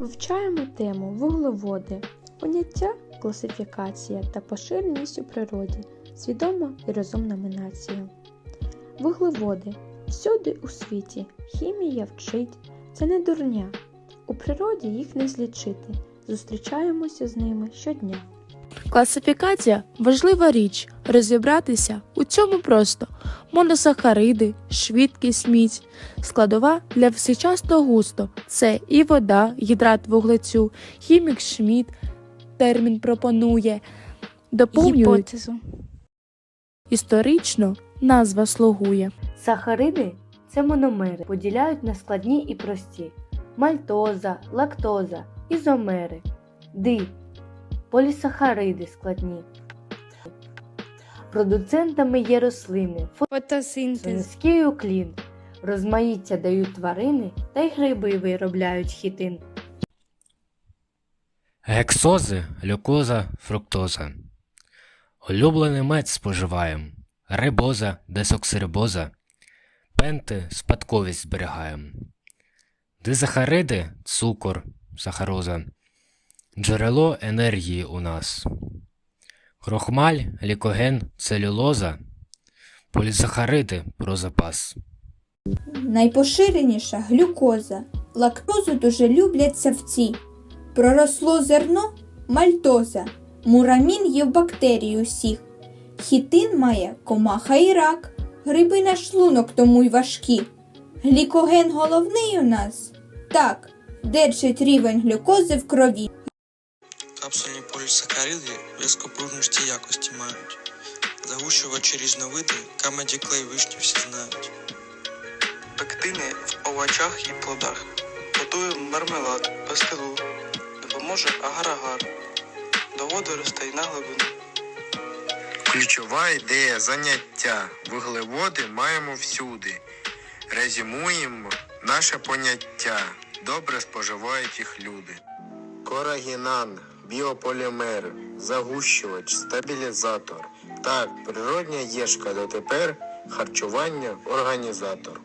Вивчаємо тему вуглеводи, поняття, класифікація та поширеність у природі, свідома і розумна нація. Вуглеводи всюди у світі, хімія вчить, це не дурня. У природі їх не злічити, зустрічаємося з ними щодня. Класифікація важлива річ. Розібратися у цьому просто. Моносахариди, швидкість міць, складова для всечасно густо. Це і вода, гідрат вуглецю, хімік Шмідт термін пропонує. Доповнюють Гіпотезу. історично назва слугує. Сахариди це мономери, поділяють на складні і прості: мальтоза, лактоза, ізомери, ди, полісахариди складні. Продуцентами є рослини, Фотосинтез. уклін, розмаїття дають тварини та й гриби виробляють хітин. Гексози, глюкоза, фруктоза. Улюблений мед споживаєм. Рибоза, десоксирибоза. Пенти спадковість зберігаєм. Дизахариди цукор, сахароза. Джерело енергії у нас. Крохмаль, лікоген, целюлоза. Полісахариди про запас. Найпоширеніша глюкоза. Лактозу дуже люблять савці. Проросло зерно мальтоза. Мурамін є в бактерій усіх. Хітин має комаха і рак. Гриби на шлунок тому й важкі. Глікоген головний у нас? Так, держить рівень глюкози в крові. Полісахариди в'язкопружності якості мають. Загущувачі різновиди, камеді клей вишні всі знають. Пектини в овочах і плодах. Готує мармелад, пастилу. Допоможе агар-агар. До водоростей на глибину. Ключова ідея заняття. Вуглеводи маємо всюди. Резюмуємо наше поняття. Добре споживають їх люди. Корагінан, біополімер, загущувач, стабілізатор. Так, природня єшка дотепер харчування організатор.